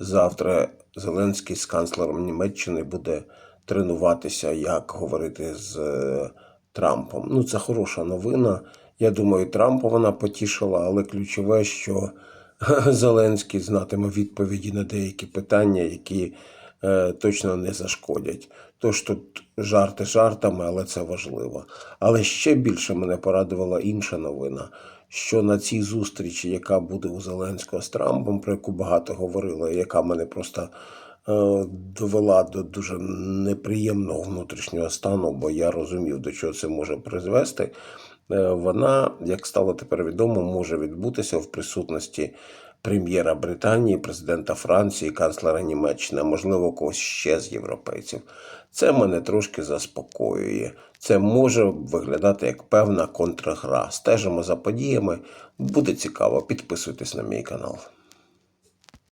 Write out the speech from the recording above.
Завтра Зеленський з канцлером Німеччини буде тренуватися, як говорити з е, Трампом. Ну, це хороша новина. Я думаю, Трампа вона потішила, але ключове, що Зеленський знатиме відповіді на деякі питання, які точно не зашкодять. Тож тут жарти жартами, але це важливо. Але ще більше мене порадувала інша новина, що на цій зустрічі, яка буде у Зеленського з Трампом, про яку багато говорили, яка мене просто е, довела до дуже неприємного внутрішнього стану, бо я розумів, до чого це може призвести. Е, Вона, як стало тепер відомо, може відбутися в присутності прем'єра Британії, президента Франції, канцлера Німеччини, можливо когось ще з європейців. Це мене трошки заспокоює. Це може виглядати як певна контргра. Стежимо за подіями. Буде цікаво. Підписуйтесь на мій канал.